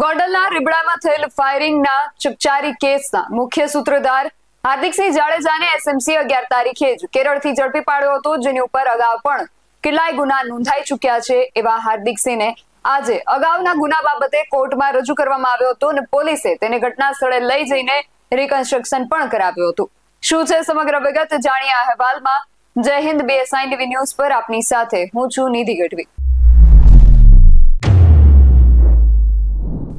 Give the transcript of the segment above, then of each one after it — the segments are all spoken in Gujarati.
ગોંડલના રીબડામાં થયેલ ફાયરિંગના ચકચારી કેસના મુખ્ય સૂત્રધાર હાર્દિકસિંહ જાડેજાને એસએમસી અગિયાર તારીખે જ કેરળથી ઝડપી પાડ્યો હતો, જેની ઉપર અગાઉ પણ કેટલાય ગુના નોંધાઈ ચૂક્યા છે એવા હાર્દિકસિંહને આજે અગાઉના ગુના બાબતે કોર્ટમાં રજૂ કરવામાં આવ્યો હતો અને પોલીસે તેને ઘટના સ્થળે લઈ જઈને રિકન્સ્ટ્રક્શન પણ કરાવ્યું હતું. શું છે સમગ્ર વિગત? જાણીએ અહેવાલમાં. જય હિન્દ બીએસઆઈ ટીવી ન્યૂઝ પર આપની સાથે હું છું નિધિ ગઢવી.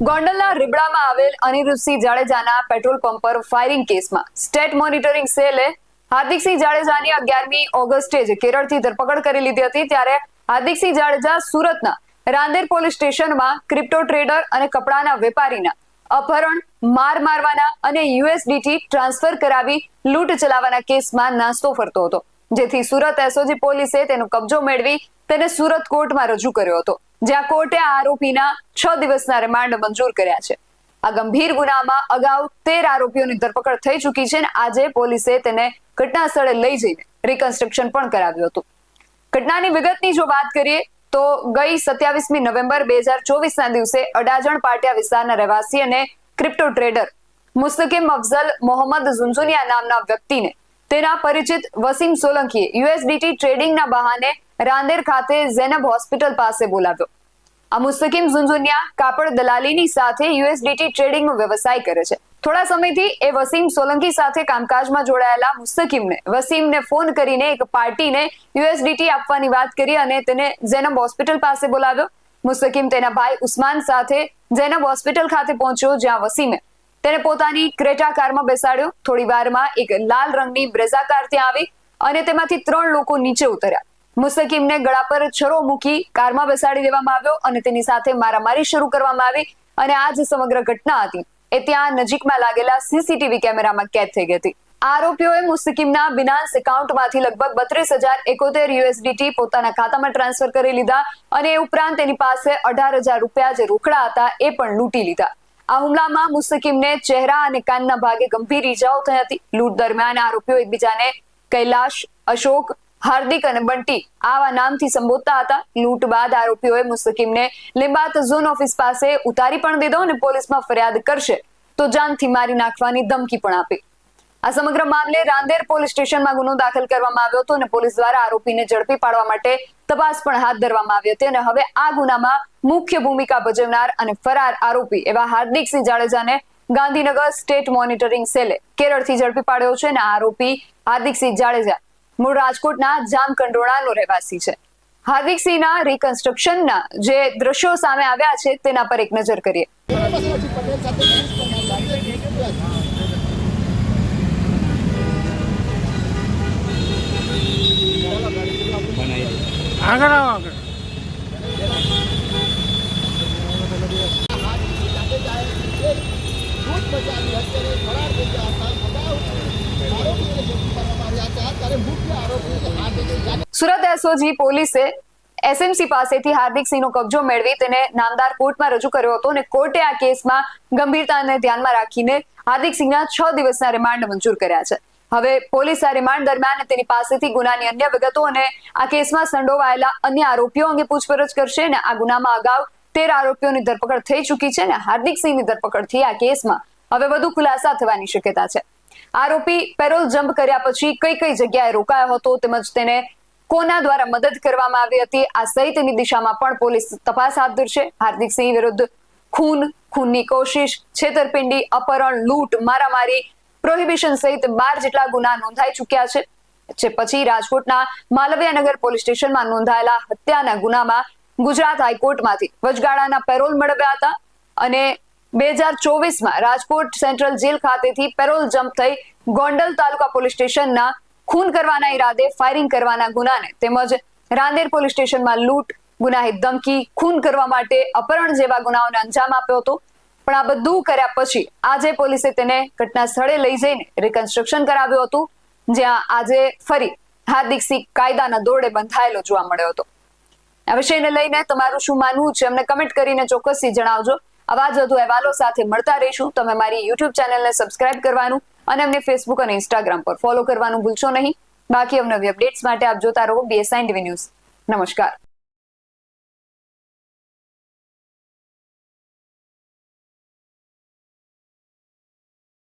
ગોંડલના રીબડામાં આવેલ અનિરુદ્ધસિંહ જાડેજાના પેટ્રોલ પંપ પર ફાયરિંગ કેસમાં. સ્ટેટ મોનિટરિંગ સેલે હાર્દિકસિંહ જાડેજાની અગિયારમી ઓગસ્ટે જ કેરળથી ધરપકડ કરી લીધી હતી, ત્યારે હાર્દિકસિંહ જાડેજા સુરતના રાંદેર પોલીસ સ્ટેશનમાં ક્રિપ્ટો ટ્રેડર અને કપડાના વેપારીના અપહરણ, માર મારવાના અને યુએસડીટી ટ્રાન્સફર કરાવી લૂંટ ચલાવવાના કેસમાં નાસ્તો ફરતો હતો. જેથી સુરત એસઓજી પોલીસે તેનો કબજો મેળવી તેને સુરત કોર્ટમાં રજૂ કર્યો હતો. જ્યાં કોર્ટે આરોપીના છ દિવસના રિમાન્ડ મંજૂર કર્યા છે. આ ગંભીર ગુનામાં અગાઉ તેર આરોપીઓની ધરપકડ થઈ ચૂકી છે અને આજે પોલીસે તેને ઘટના સ્થળે લઈ જઈને રિકન્સ્ટ્રક્શન પણ કરાવ્યું હતું. ઘટનાની વિગતની જો વાત કરીએ, તો ગઈ સત્યાવીસમી નવેમ્બર બે હજાર ચોવીસના દિવસે અડાજણ પાટિયા વિસ્તારના રહેવાસી અને ક્રિપ્ટો ટ્રેડર મુસ્તકિમ અફઝલ મોહમ્મદ ઝુંઝુનિયા નામના વ્યક્તિને તેના પરિચિત વસીમ સોલંકીએ યુએસડીટી ટ્રેડિંગના બહાને રાંદેર ખાતે ઝેનબ હોસ્પિટલ પાસે બોલાવ્યો. આ મુસ્તકીમ ઝુંઝુનિયા કાપડ દલાલીની સાથે યુએસડીટી ટ્રેડિંગનો વ્યવસાય કરે છે. થોડા સમયથી એ વસીમ સોલંકી સાથે કામકાજમાં જોડાયેલા મુસ્તકીમને, વસીમને ફોન કરીને એક પાર્ટીને યુએસડીટી આપવાની વાત કરી અને તેને ઝેનબ હોસ્પિટલ પાસે બોલાવ્યો. મુસ્તકીમ તેના ભાઈ ઉસ્માન સાથે ઝેનબ હોસ્પિટલ ખાતે પહોંચ્યો, જ્યાં વસીમે તેને પોતાની ક્રેટા કારમાં બેસાડ્યો. થોડી વારમાં એક લાલ રંગની બ્રેઝા કાર ત્યાં આવી અને તેમાંથી ત્રણ લોકો નીચે ઉતર્યા. મુસ્તકીમને ગળા પર છરો મૂકી કારમાં બેસાડી દેવામાં આવ્યો અને તેની સાથે મારામારી શરૂ કરવામાં આવી અને આ જે સમગ્ર ઘટના હતી. એ ત્યાં નજીકમાં લાગેલા સીસીટીવી કેમેરામાં કેદ થઈ ગઈ હતી. આરોપીઓએ મુસ્તકીમના બિનાન્સ એકાઉન્ટમાંથી લગભગ બત્રીસ હજાર એકોતેર યુએસડીટી પોતાના ખાતામાં ટ્રાન્સફર કરી લીધા અને એ ઉપરાંત તેની પાસે અઢાર હજાર રૂપિયા જે રોકડા હતા એ પણ લૂંટી લીધા. આ હુમલામાં મુસ્તકીમને ચહેરા અને કાનના ભાગે ગંભીર ઈજાઓ થઈ હતી. લૂંટ દરમિયાન આરોપીઓ એકબીજાને કૈલાશ, અશોક, હાર્દિક અને બંટી આવા નામથી સંબોધતા હતા. લૂંટ બાદ આરોપીઓએ મુસ્તકીમને લિંબાત ઝોન ઓફિસ પાસે ઉતારી પણ દીધો અને પોલીસમાં ફરિયાદ કરશે. તો જાનથી મારી નાખવાની ધમકી પણ આપી. આ સમગ્ર મામલે રાંદેર પોલીસ સ્ટેશનમાં ગુનો દાખલ કરવામાં આવ્યો હતો અને પોલીસ દ્વારા આરોપીને ઝડપી પાડવા માટે તપાસ પણ હાથ ધરવામાં આવી હતી અને હવે આ ગુનામાં મુખ્ય ભૂમિકા ભજવનાર અને ફરાર આરોપી એવા હાર્દિકસિંહ જાડેજાને ગાંધીનગર સ્ટેટ મોનિટરિંગ સેલે કેરળથી ઝડપી પાડ્યો છે અને આરોપી હાર્દિકસિંહ જાડેજા મૂળ રાજકોટના જામકંડોળાનો રહેવાસી છે. હાર્દિકસિંહના રિકન્સ્ટ્રક્શનના જે દ્રશ્યો સામે આવ્યા છે તેના પર એક નજર કરીએ. આગળ આવો આગળ. સુરત એસઓજી પોલીસે એસએમસી પાસેથી હાર્દિક સિંહનો કબજો મેળવી તેને નામદાર કોર્ટમાં રજૂ કર્યો હતો અને કોર્ટે આ કેસમાં ગંભીરતાને ધ્યાનમાં રાખીને હાર્દિક સિંહના છ દિવસના રિમાન્ડ મંજૂર કર્યા છે. હવે પોલીસ રિમાન્ડ દરમિયાન તેની પાસેથી ગુનાની અન્ય વિગતો અને આ કેસમાં સંડોવાયેલા અન્ય આરોપીઓ અંગે પૂછપરછ કરશે અને આ ગુનામાં અગાઉ તેર આરોપીઓની ધરપકડ થઈ ચૂકી છે અને હાર્દિક સિંહની ધરપકડથી આ કેસમાં હવે વધુ ખુલાસા થવાની શક્યતા છે. આરોપી પેરોલ જમ્પ કર્યા પછી કઈ કઈ જગ્યાએ રોકાયો હતો તેમજ તેને કોના દ્વારા મદદ કરવામાં આવી હતી આ સહિતની દિશામાં પણ પોલીસ તપાસ હાથ ધરશે. હાર્દિક સિંહ વિરુદ્ધ ખૂન, ખૂનની કોશિશ, છેતરપિંડી, અપહરણ, લૂંટ, મારામારી પ્રોહિબિશન સહિત બાર જેટલા ગુના નોંધાઈ ચૂક્યા છે. જે પછી રાજકોટના માલવિયાનગર પોલીસ સ્ટેશનમાં નોંધાયેલા હત્યાના ગુનામાં ગુજરાત હાઈકોર્ટમાંથી વચગાળાના પેરોલ મેળવ્યા હતા અને બે હજાર ચોવીસમાં રાજકોટ સેન્ટ્રલ જેલ ખાતેથી પેરોલ જમ્પ થઈ ગોંડલ તાલુકા પોલીસ સ્ટેશનના ખૂન કરવાના ઈરાદે ફાયરિંગ કરવાના ગુનાને તેમજ રાંદેર પોલીસ સ્ટેશનમાં લૂંટ, ગુનાહિત ધમકી, ખૂન કરવા માટે અપહરણ જેવા ગુનાઓને અંજામ આપ્યો હતો. પણ આ બધું કર્યા પછી આજે પોલીસે તેને ઘટના સ્થળે લઈ જઈને રિકન્સ્ટ્રક્શન કરાવ્યું હતું, જ્યાં આજે ફરી હાર્દિક સિંહ કાયદાના દોરડે બંધાયેલો જોવા મળ્યો હતો. આ વિષયને લઈને તમારું શું માનવું છે અમને કમેન્ટ કરીને ચોક્કસથી જણાવજો. આવા જ વધુ અહેવાલો સાથે મળતા રહીશું. તમે મારી યુટ્યુબ ચેનલને સબસ્ક્રાઇબ કરવાનું અને અમને ફેસબુક અને ઇન્સ્ટાગ્રામ પર ફોલો કરવાનું ભૂલશો નહીં. બાકી અવનવી અપડેટ્સ માટે આપ જોતા રહો બીએસઆઈ ટીવી ન્યૂઝ નમસ્કાર.